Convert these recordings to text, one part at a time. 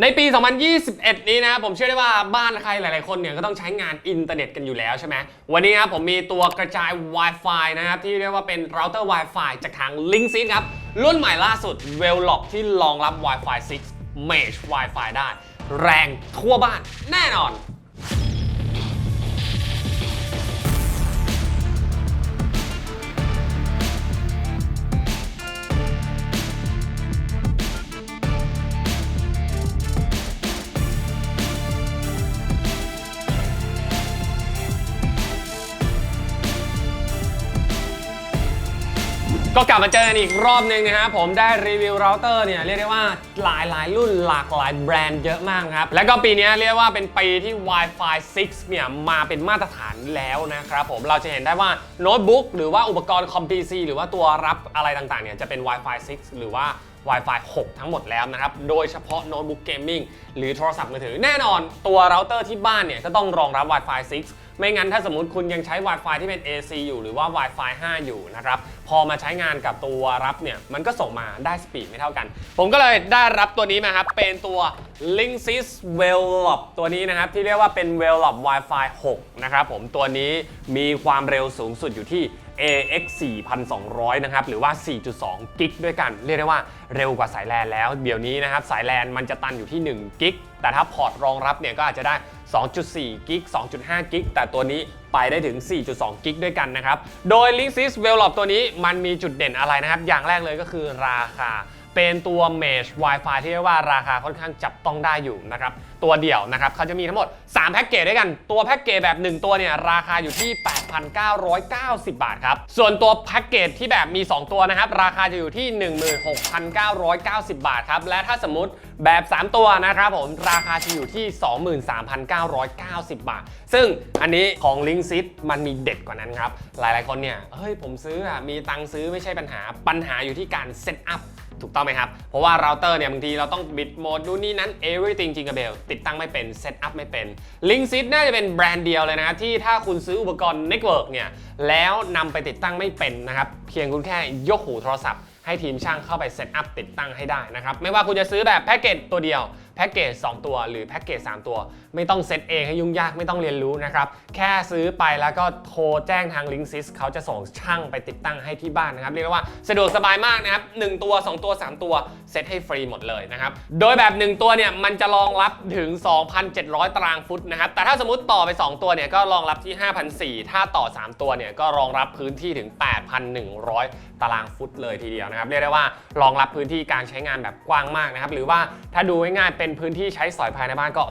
ในปี 2021 นี้นะครับผมเชื่อได้ว่าบ้านใครหลาย ๆ คนเนี่ยก็ต้องใช้งานอินเทอร์เน็ตกันอยู่แล้วใช่ไหมวันนี้ครับผมมีตัวกระจาย Wi-Fi นะครับที่เรียกว่าเป็นเราเตอร์ Wi-Fi จากทาง l i n k s y ครับ รุ่นใหม่ล่าสุด w e l l o c ที่รองรับ Wi-Fi 6 Mesh Wi-Fi ได้ แรงทั่วบ้านแน่นอน ก็กลับมาเจอกันอีกรอบหนึงนะครับผมได้รีวิวเราเตอร์เนี่ยเรียกได้ว่าหลายหลายรุ่นหลากหลายแบรนด์เยอะมากครับ แล้วก็ปีนี้เรียกว่าเป็นปีที่ Wi-Fi 6 เนี่ยมาเป็นมาตรฐานแล้วนะครับผมเราจะเห็นได้ว่าโน้ตบุ๊กหรือว่าอุปกรณ์คอม PC หรือว่าตัวรับอะไรต่างๆเนี่ยจะเป็น Wi-Fi 6 หรือว่า Wi-Fi 6 ทั้งหมดแล้วนะครับ โดยเฉพาะโน้ตบุ๊กเกมมิ่งหรือโทรศัพท์มือถือ แน่นอนตัวเราเตอร์ที่บ้านเนี่ยก็ต้องรองรับ Wi-Fi 6 ไม่งั้นถ้าสมมติคุณยังใช้ Wi-Fi ที่เป็น AC อยู่หรือว่า Wi-Fi 5 อยู่นะครับ พอมาใช้งานกับตัวรับเนี่ย มันก็ส่งมาได้สปีดไม่เท่ากัน ผมก็เลยได้รับตัวนี้มาครับ เป็นตัว Linksys w e l l o p ตัวนี้นะครับ ที่เรียกว่าเป็น w e l l o p Wi-Fi 6 นะครับผมตัวนี้มีความเร็วสูงสุดอยู่ที่ AX 4200 นะครับ หรือว่า 4.2 กิกด้วยกัน เรียกได้ว่าเร็วกว่าสายแลนแล้ว เดี๋ยวนี้นะครับ สายแลนมันจะตันอยู่ที่ 1 กิก แต่ถ้าพอร์ตรองรับเนี่ยก็อาจจะได้ 2.4 กิก 2.5 กิก แต่ตัวนี้ไปได้ถึง 4.2 กิกด้วยกันนะครับ โดย Linksys w e l l o p ตัวนี้มันมีจุดเด่นอะไรนะครับ อย่างแรกเลยก็คือราคา เป็นตัว Mesh Wi-Fi ที่เรียกว่าราคาค่อนข้างจับต้องได้อยู่นะครับ ตัวเดี่ยวนะครับเขาจะมีทั้งหมด 3 แพ็กเกจด้วยกัน ตัวแพ็กเกจแบบ 1 ตัวเนี่ยราคาอยู่ที่ 8,990 บาทครับ ส่วนตัวแพ็กเกจที่แบบมี 2 ตัวนะครับ ราคาจะอยู่ที่ 16,990 บาทครับ และถ้าสมมติแบบ 3 ตัวนะครับผมราคาจะอยู่ที่ 23,990 บาท ซึ่งอันนี้ของ l i n k s y s มันมีเด็ดกว่านั้นครับ หลายๆคนเนี่ยเฮ้ยผมซื้ออะมีตังค์ซื้อไม่ใช่ปัญหาปัญหาอยู่ที่การเซตอัพ ถูกต้องไหมครับ เพราะว่าเราเตอร์เนี่ยบางทีเราต้องบิดโหมดดูนนี่นั้น everything จริงกับเบลติดตั้งไม่เป็นเซตอัพไม่เป็น l i n k s y s น่าจะเป็นแบรนด์เดียวเลยนะที่ถ้าคุณซื้ออุปกรณ์ Network เนี่ยแล้วนำไปติดตั้งไม่เป็นนะครับเพียงคุณแค่ยกหูโทรศัพท์ ให้ทีมช่างเข้าไปเซตอัพติดตั้งให้ได้นะครับ ไม่ว่าคุณจะซื้อแบบแพ็กเกจตัวเดียวแพ็กเกจ2 ตัวหรือแพ็กเกจ3 ตัว ไม่ต้องเซตเองให้ยุ่งยากไม่ต้องเรียนรู้นะครับ แค่ซื้อไปแล้วก็โทรแจ้งทาง Linksys เขาจะส่งช่างไปติดตั้งให้ที่บ้านนะครับ เรียกว่าสะดวกสบายมากนะครับ1ตัว 2 ตัว 3 ตัวเซตให้ฟรีหมดเลยนะครับ โดยแบบ 1 ตัวเนี่ยมันจะรองรับถึง 2,700 ตารางฟุตนะครับ แต่ถ้าสมมติต่อไป 2 ตัวเนี่ยก็รองรับที่ 5,400 ถ้าต่อ 3 ตัวเนี่ยก็รองรับพื้นที่ถึง 8,100 ตารางฟุตเลยทีเดียวนะครับเรียกได้ว่ารองรับพื้นที่การใช้งานแบบกว้างมากนะครับหรือว่าถ้าดูง่ายๆเป็นพื้นที่ใช้สอยภายในบ้านก็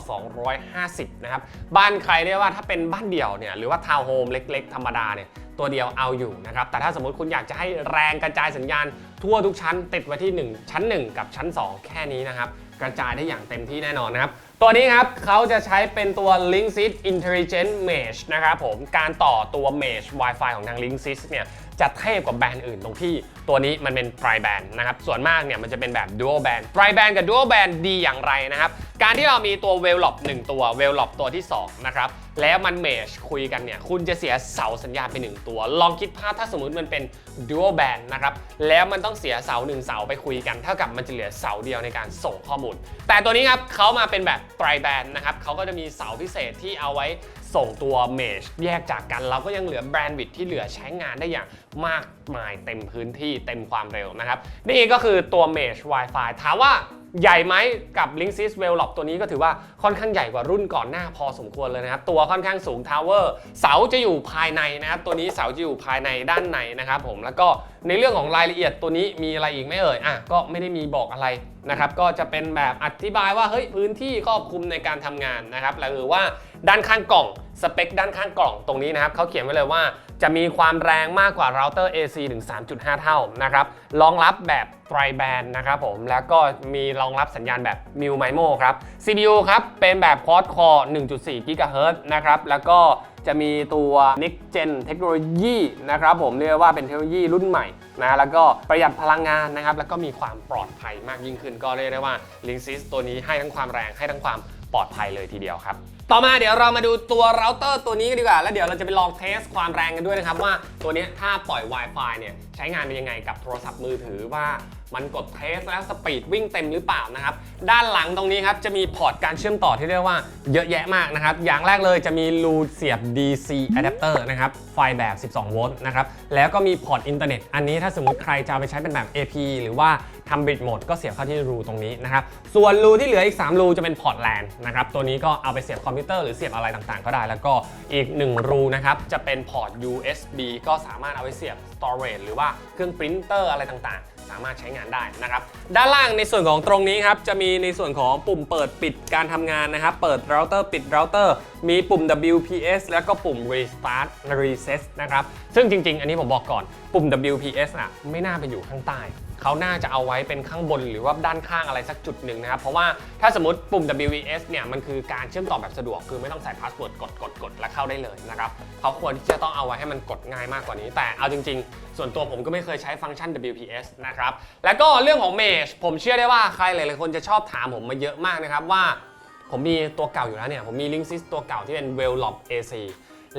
250 นะครับ บ้านใครเรียกว่าถ้าเป็นบ้านเดี่ยวเนี่ยหรือว่าทาวน์โฮมเล็ก ๆ ธรรมดาเนี่ยตัวเดียวเอาอยู่นะครับ แต่ถ้าสมมติคุณอยากจะให้แรงกระจายสัญญาณ ทั่วทุกชั้นติดไว้ที่ 1 ชั้น 1 กับชั้น 2 แค่นี้นะครับ กระจายได้อย่างเต็มที่แน่นอนนะครับ ตัวนี้ครับเขาจะใช้เป็นตัว Linksys Intelligent Mesh นะครับผมการต่อตัว Mesh Wi-Fi ของทาง Linksys เนี่ยจะเทพกว่าแบรนด์อื่นตรงที่ตัวนี้มันเป็น Tri Band นะครับ ส่วนมากเนี่ยมันจะเป็นแบบ Dual Band Tri Band กับ Dual Band ดีอย่างไรนะครับ การที่เรามีตัว w e l l o p 1ตัว w e l l o p ตัวที่2นะครับแล้วมัน Mesh คุยกันเนี่ยคุณจะเสียเสาสัญญาณไป 1 ตัว ลองคิดภาพถ้าสมมติมันเป็น Dual Band นะครับแล้วมันต้องเสียเสา1เสาไปคุยกัน เท่ากับมันจะเหลือเสาเดียวในการส่งข้อมูล แต่ตัวนี้ครับเขามาเป็นแบบ Tri Band นะครับเขาก็จะมีเสาพิเศษที่เอาไว้ ส่งตัวเมชแยกจากกันเราก็ยังเหลือแบรนด์วิดที่เหลือใช้งานได้อย่างมากมายเต็มพื้นที่เต็มความเร็วนะครับ นี่ก็คือตัวเมช Wi-Fi ถามว่าใหญ่ไหมกับ Linksys w e l l o p ตัวนี้ก็ถือว่าค่อนข้างใหญ่กว่ารุ่นก่อนหน้าพอสมควรเลยนะครับ ตัวค่อนข้างสูงทาวเวอร์เสาจะอยู่ภายในนะครับ ตัวนี้เสาจะอยู่ภายในด้านในนะครับผมแล้วก็ในเรื่องของรายละเอียดตัวนี้มีอะไรอีกไม่เอ่ยอะก็ไม่ได้มีบอกอะไรนะครับ ก็จะเป็นแบบอธิบายว่าเฮ้ยพื้นที่ครอบคลุมในการทำงานนะครับหรือว่า ด้านข้างกล่องสเปคด้านข้างกล่องตรงนี้นะครับเขาเขียนไว้เลยว่าจะมีความแรงมากกว่าเราเตอร์ AC ถึง 3.5 เท่านะครับรองรับแบบไตรแบนนะครับผมแล้วก็มีรองรับสัญญาณแบบ m u MIMO ครับ CPU ครับเป็นแบบ Quad Core 1.4 GHz นะครับแล้วก็จะมีตัว Next Gen เทคโนโลยีนะครับผมเรียกว่าเป็นเทคโนโลยีรุ่นใหม่นะแล้วก็ประหยัดพลังงานนะครับ แล้วก็มีความปลอดภัยมากยิ่งขึ้น ก็เรียกได้ว่า Linksys ตัวนี้ให้ทั้งความแรงให้ทั้งความปลอดภัยเลยทีเดียวครับ ต่อมาเดี๋ยวเรามาดูตัวเราเตอร์ตัวนี้กันดีกว่า แล้วเดี๋ยวเราจะไปลองเทสความแรงกันด้วยนะครับว่าตัวนี้ถ้าปล่อย Wi-Fi เนี่ยใช้งานเป็นยังไงกับโทรศัพท์มือถือว่า มันกดเทสแล้วสปีดวิ่งเต็มหรือเปล่านะครับ ด้านหลังตรงนี้ครับจะมีพอร์ตการเชื่อมต่อที่เรียกว่าเยอะแยะมากนะครับ อย่างแรกเลยจะมีรูเสียบ DC adapter นะครับ ไฟแบบ 12 โวลต์นะครับ แล้วก็มีพอร์ตอินเทอร์เน็ต อันนี้ถ้าสมมติใครจะเอาไปใช้เป็นแบบ AP หรือว่าทำบิดโหมดก็เสียบเข้าที่รูตรงนี้นะครับ ส่วนรูที่เหลืออีก 3 รูจะเป็นพอร์ตแลนนะครับ ตัวนี้ก็เอาไปเสียบคอมพิวเตอร์หรือเสียบอะไรต่างๆ ก็ได้ แล้วก็อีก 1 รูนะครับจะเป็นพอร์ต USB ก็สามารถเอาไปเสียบ storage หรือว่าเครื่องปรินเตอร์อะไรต่างๆ สามารถใช้งานได้นะครับด้านล่างในส่วนของตรงนี้ครับจะมีในส่วนของปุ่มเปิดปิดการทำงานนะครับเปิดเราเตอร์ปิดเราเตอร์มีปุ่ม WPS แล้วก็ปุ่ม Restart Reset นะครับซึ่งจริง ๆ อันนี้ผมบอกก่อนปุ่ม WPS อะไม่น่าไปอยู่ข้างใต้ เขาน่าจะเอาไว้เป็นข้างบนหรือว่าด้านข้างอะไรสักจุดหนึ่งนะครับ เพราะว่าถ้าสมมติปุ่ม WPS เนี่ยมันคือการเชื่อมต่อแบบสะดวก คือไม่ต้องใส่พาสเวิร์ดกดกดกดแล้วเข้าได้เลยนะครับเขาควรที่จะต้องเอาไว้ให้มันกดง่ายมากกว่านี้ แต่เอาจริง ๆ ส่วนตัวผมก็ไม่เคยใช้ฟังก์ชัน WPS นะครับแล้วก็เรื่องของ Mesh ผมเชื่อได้ว่าใครหลายๆคนจะชอบถามผมมาเยอะมากนะครับว่าผมมีตัวเก่าอยู่แล้วเนี่ยผมมี Linksys ตัวเก่าที่เป็น w e l l o g AC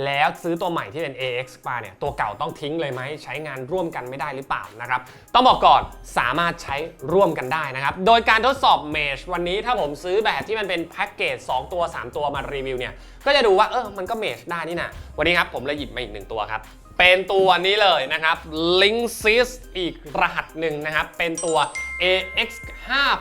แล้วซื้อตัวใหม่ที่เป็น AX มาเนี่ยตัวเก่าต้องทิ้งเลยไหมใช้งานร่วมกันไม่ได้หรือเปล่านะครับต้องบอกก่อนสามารถใช้ร่วมกันได้นะครับโดยการทดสอบ Mesh วันนี้ถ้าผมซื้อแบบที่มันเป็นแพ็กเกจ2ตัว 3 ตัวมารีวิวเนี่ยก็จะดูว่าเออมันก็ Mesh ได้นี่นะวันนี้ครับผมเลยหยิบมาอีกหนึ่งตัวครับเป็นตัวนี้เลยนะครับ Linksys อีกรหัสหนึ่งนะครับเป็นตัว AX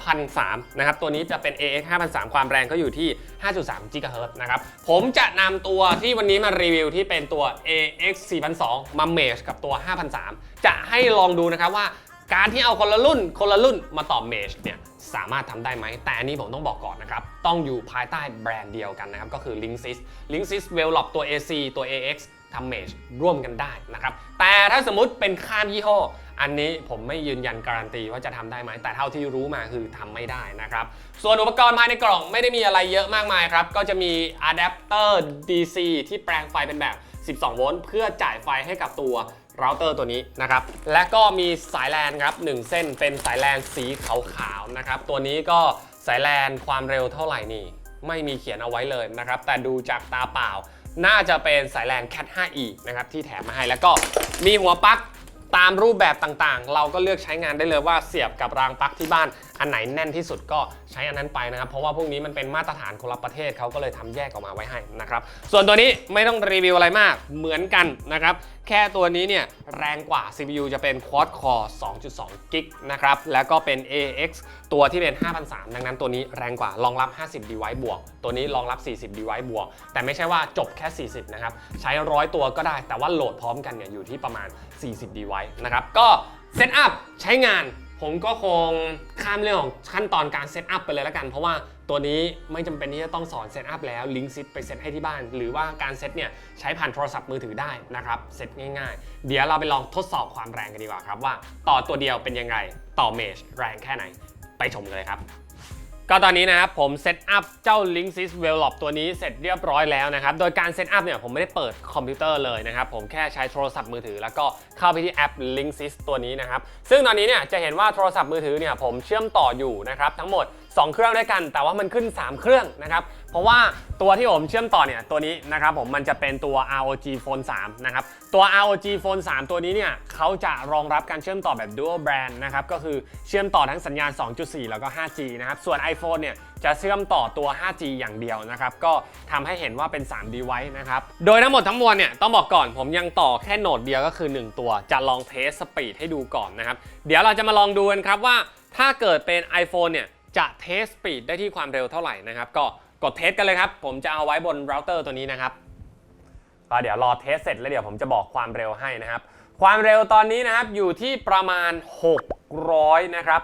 5003นะครับตัวนี้จะเป็น AX 5003ความแรงก็อยู่ที่ 5.3 GHz นะครับผมจะนำตัวที่วันนี้มารีวิวที่เป็นตัว AX 4002มาเมชกับตัว 5003 จะให้ลองดูนะครับว่าการที่เอาคนละรุ่น คนละรุ่นมาต่อเมชเนี่ยสามารถทำได้ไหม แต่อันนี้ผมต้องบอกก่อนนะครับ ต้องอยู่ภายใต้แบรนด์เดียวกันนะครับ ก็คือ Linksys Linksys v e l o p ตัว AC ตัว AX ทำเมชร่วมกันได้นะครับ แต่ถ้าสมมติเป็นข้ามยี่ห้อ อันนี้ผมไม่ยืนยันการันตีว่าจะทำได้ไหมแต่เท่าที่รู้มาคือทำไม่ได้นะครับ ส่วนอุปกรณ์ภายในกล่องไม่ได้มีอะไรเยอะมากมายครับ ก็จะมีอะแดปเตอร์ DC ที่แปลงไฟเป็นแบบ 12 โวลต์เพื่อจ่ายไฟให้กับตัวเราเตอร์ตัวนี้นะครับ และก็มีสายแลนครับ 1 เส้นเป็นสายแลนสีขาวๆนะครับ ตัวนี้ก็สายแลนความเร็วเท่าไหร่นี่ ไม่มีเขียนเอาไว้เลยนะครับ แต่ดูจากตาเปล่า น่าจะเป็นสายแลน Cat 5e นะครับที่แถมมาให้แล้วก็มีหัวปลั๊ก ตามรูปแบบต่างๆ เราก็เลือกใช้งานได้เลยว่าเสียบกับรางปลั๊กที่บ้าน อันไหนแน่นที่สุดก็ใช้อันนั้นไปนะครับ เพราะว่าพวกนี้มันเป็นมาตรฐานคนละประเทศเขาก็เลยทำแยกออกมาไว้ให้นะครับส่วนตัวนี้ไม่ต้องรีวิวอะไรมากเหมือนกันนะครับแค่ตัวนี้เนี่ยแรงกว่า CPU จะเป็น Quad Core 2.2กิกนะครับแล้วก็เป็น AX ตัวที่เป็น5,300ดังนั้นตัวนี้แรงกว่ารองรับ 50 device บวก ตัวนี้รองรับ 40 device บวก แต่ไม่ใช่ว่าจบแค่ 40 นะครับ ใช้ร้อยตัวก็ได้ แต่ว่าโหลดพร้อมกันเนี่ยอยู่ที่ประมาณ 40 device นะครับ ก็เซตอัพใช้งาน ผมก็คงข้ามเรื่องของขั้นตอนการเซตอัพไปเลยแล้วกัน เพราะว่าตัวนี้ไม่จำเป็นที่จะต้องสอนเซตอัพแล้วลิงก์ซิตไปเซตให้ที่บ้าน หรือว่าการเซตเนี่ยใช้ผ่านโทรศัพท์มือถือได้นะครับเซตง่ายๆ เดี๋ยวเราไปลองทดสอบความแรงกันดีกว่าครับว่า ต่อตัวเดียวเป็นยังไงต่อเมชแรงแค่ไหน ไปชมเลยครับ ก็ตอนนี้นะครับผมเซตอัพเจ้า Linksys w e l l o p ตัวนี้เสร็จเรียบร้อยแล้วนะครับ โดยการเซตอัพเนี่ยผมไม่ได้เปิดคอมพิวเตอร์เลยนะครับ ผมแค่ใช้โทรศัพท์มือถือ แล้วก็เข้าไปที่แอป Linksys ตัวนี้นะครับ ซึ่งตอนนี้เนี่ยจะเห็นว่าโทรศัพท์มือถือเนี่ยผมเชื่อมต่ออยู่นะครับทั้งหมด 2 เครื่องด้วยกัน แต่ว่ามันขึ้น 3 เครื่องนะครับ เพราะว่าตัวที่ผมเชื่อมต่อเนี่ยตัวนี้นะครับผมมันจะเป็นตัว ROG Phone 3 นะครับ ตัว ROG Phone 3 ตัวนี้เนี่ยเขาจะรองรับการเชื่อมต่อแบบ Dual Brand นะครับ ก็คือเชื่อมต่อทั้งสัญญาณ 2.4 แล้วก็ 5G นะครับ ส่วน iPhone เนี่ยจะเชื่อมต่อตัว 5G อย่างเดียวนะครับ ก็ทำให้เห็นว่าเป็น 3 device นะครับ โดยทั้งหมดทั้งมวลเนี่ยต้องบอกก่อนผมยังต่อแค่โหนดเดียวก็คือ 1 ตัว จะลองเทสสปีดให้ดูก่อนนะครับ เดี๋ยวเราจะมาลองดูกันครับว่าถ้าเกิดเป็น iPhone เนี่ยจะเทสสปีดได้ที่ความเร็วเท่าไหร่นะครับก็ กดเทสกันเลยครับ ผมจะเอาไว้บนเราเตอร์ตัวนี้นะครับก็เดี๋ยวรอเทสเสร็จแล้วเดี๋ยวผมจะบอกความเร็วให้นะครับ ความเร็วตอนนี้นะครับอยู่ที่ประมาณ 600 นะครับ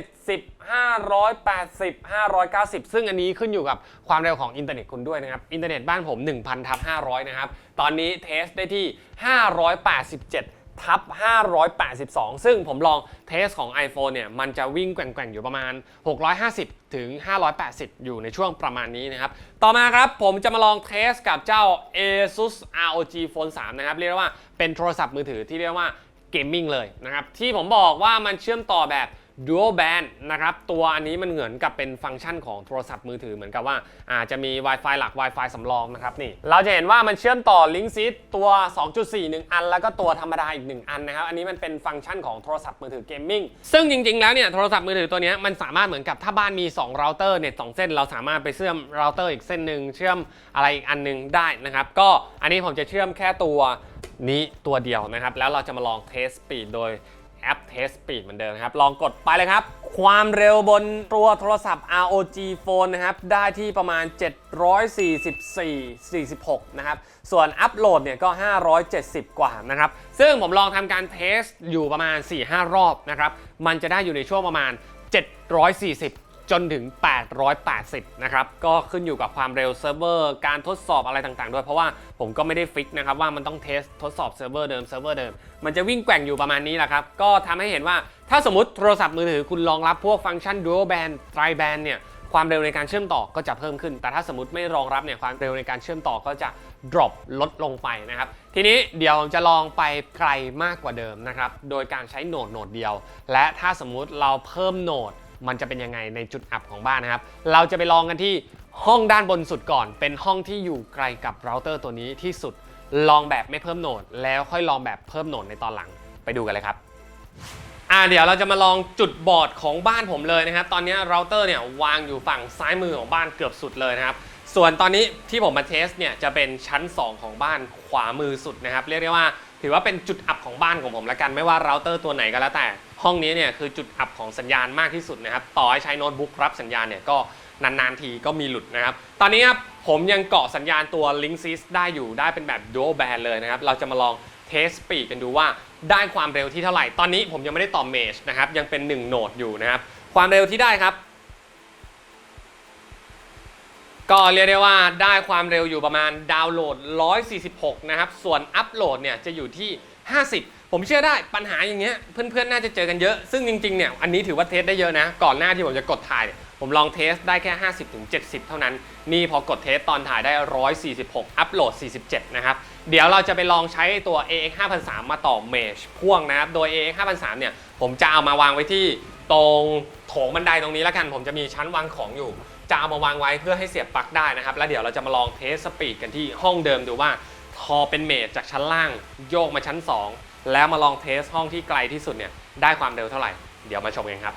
570 580 590 ซึ่งอันนี้ขึ้นอยู่กับความเร็วของอินเทอร์เน็ตคุณด้วยนะครับ อินเทอร์เน็ตบ้านผม 1,000ทับ500 นะครับ ตอนนี้เทสได้ที่ 587 ทับ582 ซึ่งผมลองเทสของ iPhone เนี่ย มันจะวิ่งแกว่งๆ อยู่ประมาณ 650 ถึง 580 อยู่ในช่วงประมาณนี้นะครับ ต่อมาครับผมจะมาลองเทสกับเจ้า ASUS ROG Phone 3 นะครับ เรียกว่าเป็นโทรศัพท์มือถือที่เรียกว่าเกมมิ่งเลยนะครับ ที่ผมบอกว่ามันเชื่อมต่อแบบ dual band นะครับ ตัวอันนี้มันเหมือนกับเป็นฟังก์ชันของโทรศัพท์มือถือเหมือนกับว่าอาจจะมี Wi-Fi หลัก Wi-Fi สำรองนะครับนี่ เราจะเห็นว่ามันเชื่อมต่อ Link Seed ตัว 2.4 1 อัน แล้วก็ตัวธรรมดาอีก 1 อันนะครับ อันนี้มันเป็นฟังก์ชันของโทรศัพท์มือถือเกมมิ่งซึ่งจริง ๆ แล้วเนี่ยโทรศัพท์มือถือตัวนี้มันสามารถเหมือนกับถ้าบ้านมี2เราเตอร์เน็ต2เส้น เราสามารถไปเชื่อมเราเตอร์อีกเส้นหนึ่งเชื่อมอะไรอีกอันหนึงได้นะครับก็อันนี้ผมจะเชื่อมแค่ตัวนี้ตัวเดียวนะครับแล้วเราจะมาลองเทสสปีดโดย แอป Test Speed เหมือนเดิมนะครับ ลองกดไปเลยครับ ความเร็วบนตัวโทรศัพท์ ROG Phone นะครับ ได้ที่ประมาณ 744 46 นะครับ ส่วนอัปโหลดเนี่ยก็ 570 กว่านะครับ ซึ่งผมลองทำการเทสอยู่ประมาณ 4-5 รอบนะครับ มันจะได้อยู่ในช่วงประมาณ 740 จนถึง 880 นะครับ ก็ขึ้นอยู่กับความเร็วเซิร์ฟเวอร์ การทดสอบอะไรต่างๆ ด้วย เพราะว่าผมก็ไม่ได้ฟิกนะครับว่ามันต้องเทสทดสอบเซิร์ฟเวอร์เดิมเซิร์ฟเวอร์เดิม มันจะวิ่งแกว่งอยู่ประมาณนี้แหละครับ ก็ทำให้เห็นว่าถ้าสมมติโทรศัพท์มือถือคุณรองรับพวกฟังก์ชัน dual band tri band เนี่ย ความเร็วในการเชื่อมต่อก็จะเพิ่มขึ้น แต่ถ้าสมมติไม่รองรับเนี่ย ความเร็วในการเชื่อมต่อก็จะ drop ลดลงไปนะครับ ทีนี้เดี๋ยวจะลองไปไกลมากกว่าเดิมนะครับ โดยการใช้โหนดโหนดเดียว และถ้าสมมุติเราเพิ่มโหนด มันจะเป็นยังไงในจุดอับของบ้านนะครับ เราจะไปลองกันที่ห้องด้านบนสุดก่อน เป็นห้องที่อยู่ไกลกับเราเตอร์ตัวนี้ที่สุด ลองแบบไม่เพิ่มโหนด แล้วค่อยลองแบบเพิ่มโหนดในตอนหลังไปดูกันเลยครับอ่าเดี๋ยวเราจะมาลองจุดบอดของบ้านผมเลยนะครับ ตอนนี้เราเตอร์เนี่ยวางอยู่ฝั่งซ้ายมือของบ้านเกือบสุดเลยนะครับ ส่วนตอนนี้ที่ผมมาเทสเนี่ยจะเป็นชั้น 2 ของบ้านขวามือสุดนะครับ เรียกได้ว่า ถือว่าเป็นจุดอับของบ้านของผมละกันไม่ว่าเราเตอร์ตัวไหนก็แล้วแต่ ห้องนี้เนี่ยคือจุดอับของสัญญาณมากที่สุดนะครับ ต่อให้ใช้โน้ตบุ๊กรับสัญญาณเนี่ยก็นานๆทีก็มีหลุดนะครับ ตอนนี้ครับผมยังเกาะสัญญาณตัว Link Sys ได้อยู่ได้เป็นแบบ Dual Band เลยนะครับ เราจะมาลองเทสสปีดกันดูว่าได้ความเร็วที่เท่าไหร่ ตอนนี้ผมยังไม่ได้ต่อเมชนะครับ ยังเป็น 1 โหนดอยู่นะครับ ความเร็วที่ได้ครับ ก็เรียกได้ว่าได้ความเร็วอยู่ประมาณดาวน์โหลด 146 นะครับ ส่วนอัปโหลดเนี่ยจะอยู่ที่ 50 ผมเชื่อได้ปัญหาอย่างเงี้ยเพื่อนๆ น่าจะเจอกันเยอะ ซึ่งจริงๆ เนี่ยอันนี้ถือว่าเทสได้เยอะนะ ก่อนหน้าที่ผมจะกดถ่าย ผมลองเทสได้แค่ 50-70 เท่านั้น นี่พอกดเทสตอนถ่ายได้ 146 อัปโหลด 47 นะครับ เดี๋ยวเราจะไปลองใช้ตัว AX 5003มาต่อเมชพ่วงนะครับ โดย AX 5003เนี่ยผมจะเอามาวางไว้ที่ตรง โถงบันไดตรงนี้แล้วกัน ผมจะมีชั้นวางของอยู่ จะเอามาวางไว้เพื่อให้เสียบปลั๊กได้นะครับ แล้วเดี๋ยวเราจะมาลองเทสสปีดกันที่ห้องเดิมดูว่าพอเป็นเมจจากชั้นล่างโยกมาชั้น 2 แล้วมาลองเทสห้องที่ไกลที่สุดเนี่ยได้ความเร็วเท่าไหร่ เดี๋ยวมาชมกันครับ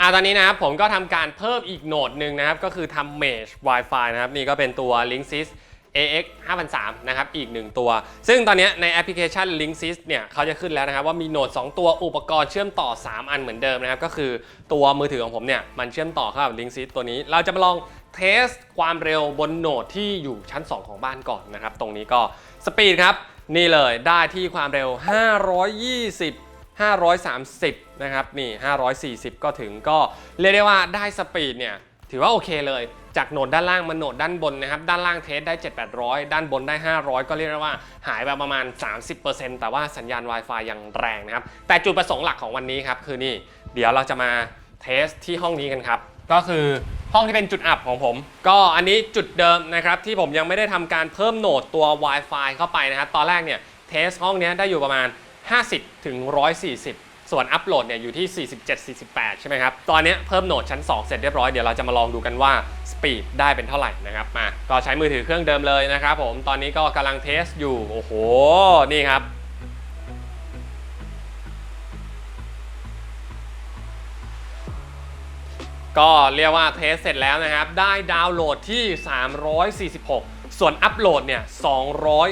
อ่าตอนนี้นะครับผมก็ทำการเพิ่มอีกโหนดหนึ่งนะครับ ก็คือทำ Mesh Wi-Fi นะครับ นี่ก็เป็นตัว Linksys AX 5003นะครับอีก 1 ตัว ซึ่งตอนนี้ในแอปพลิเคชัน Linksys เนี่ยเขาจะขึ้นแล้วนะครับว่ามีโหนด 2 ตัวอุปกรณ์เชื่อมต่อ 3 อันเหมือนเดิมนะครับ ก็คือตัวมือถือของผมเนี่ยมันเชื่อมต่อเข้ากับ Linksys ตัวนี้ เราจะมาลองเทสความเร็วบนโหนดที่อยู่ชั้น 2 ของบ้านก่อนนะครับ ตรงนี้ก็สปีดครับ นี่เลยได้ที่ความเร็ว 520 530 นะครับ นี่ 540 ก็ถึงก็เรียกได้ว่าได้สปีดเนี่ย ถือว่าโอเคเลย จากโหนดด้านล่างมาโหนดด้านบนนะครับ ด้านล่างเทสได้ 7800 ด้านบนได้ 500 ก็เรียกได้ว่าหายไปประมาณ 30%แต่ว่าสัญญาณ Wi-Fi ยังแรงนะครับ แต่จุดประสงค์หลักของวันนี้ครับ คือนี่ เดี๋ยวเราจะมาเทสที่ห้องนี้กันครับ ก็คือห้องที่เป็นจุดอับของผม ก็อันนี้จุดเดิมนะครับ ที่ผมยังไม่ได้ทำการเพิ่มโหนดตัว Wi-Fi เข้าไปนะครับ ตอนแรกเนี่ยเทสห้องนี้ได้อยู่ประมาณ 50ถึง140 ส่วนอัปโหลดเนี่ยอยู่ที่ 47 48 ใช่ไหมครับ ตอนนี้เพิ่มโหนดชั้น 2 เสร็จเรียบร้อย เดี๋ยวเราจะมาลองดูกันว่าสปีดได้เป็นเท่าไหร่นะครับ มา ก็ใช้มือถือเครื่องเดิมเลยนะครับผม ตอนนี้ก็กำลังเทสอยู่ โอ้โห นี่ครับก็เรียกว่าเทสเสร็จแล้วนะครับ ได้ดาวน์โหลดที่ 346 ส่วนอัปโหลดเนี่ย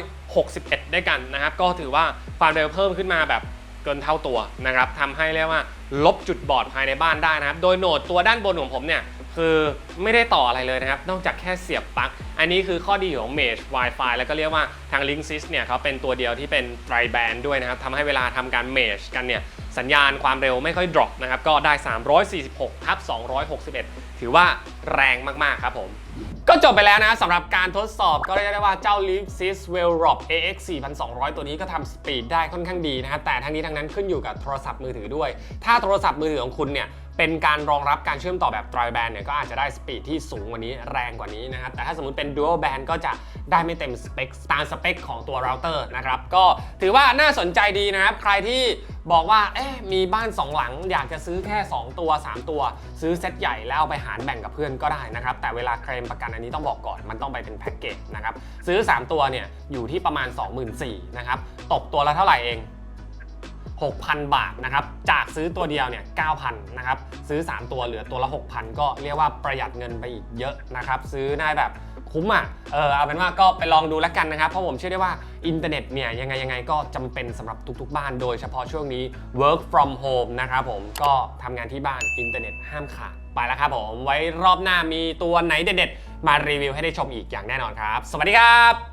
261 ด้วยกันนะครับ ก็ถือว่าความเร็วเพิ่มขึ้นมาแบบ เกินเท่าตัวนะครับทำให้เรียกว่าลบจุดบอดภายในบ้านได้นะครับ โดยโหนดตัวด้านบนของผมเนี่ยคือไม่ได้ต่ออะไรเลยนะครับ นอกจากแค่เสียบปลั๊ก อันนี้คือข้อดีของ Mesh Wi-Fi แล้วก็เรียกว่าทาง Linksys เนี่ยเขาเป็นตัวเดียวที่เป็น Tri Band ด้วยนะครับทำให้เวลาทำการ Mesh กันเนี่ยสัญญาณความเร็วไม่ค่อย drop นะครับ ก็ได้ 346ทับ261 ถือว่าแรงมาก ๆ ครับผม ก็จบไปแล้วนะสำหรับการทดสอบก็เรียกได้ว่าเจ้า l i p s i s w e l r o p AX 4200 ตัวนี้ก็ทำสปีดได้ค่อนข้างดีนะครับแต่ทั้งนี้ทั้งนั้นขึ้นอยู่กับโทรศัพท์มือถือด้วย ถ้าโทรศัพท์มือถือของคุณเนี่ย เป็นการรองรับการเชื่อมต่อแบบไตรแบนเนี่ยก็อาจจะได้สปีดที่สูงกว่านี้แรงกว่านี้นะครับ แต่ถ้าสมมติเป็น dual band ก็จะได้ไม่เต็มสเปคตามสเปคของตัวเราเตอร์นะครับ ก็ถือว่าน่าสนใจดีนะครับ ใครที่บอกว่า เอ๊ะ มีบ้าน 2 หลัง อยากจะซื้อแค่ 2 ตัว 3 ตัว ซื้อเซตใหญ่แล้วเอาไปหารแบ่งกับเพื่อนก็ได้นะครับ แต่เวลาเคลมประกันอันนี้ต้องบอกก่อน มันต้องไปเป็นแพ็กเกจนะครับ ซื้อ 3 ตัวเนี่ยอยู่ที่ประมาณ 24,000นะครับ ตกตัวละเท่าไหร่เอง 6,000 บาทนะครับ จากซื้อตัวเดียวเนี่ย9,000นะครับ ซื้อ 3 ตัวเหลือตัวละ 6,000 ก็เรียกว่าประหยัดเงินไปอีกเยอะนะครับ ซื้อได้แบบคุ้มอะ เออเอาเป็นว่าก็ไปลองดูแล้วกันนะครับ เพราะผมเชื่อได้ว่าอินเทอร์เน็ตเนี่ยยังไงยังไงก็จำเป็นสำหรับทุกๆ บ้านโดยเฉพาะช่วงนี้ work from home นะครับผมก็ทำงานที่บ้านอินเทอร์เน็ตห้ามขาดไปแล้วครับผม ไว้รอบหน้ามีตัวไหนเด็ดๆ มารีวิวให้ได้ชมอีกอย่างแน่นอนครับ สวัสดีครับ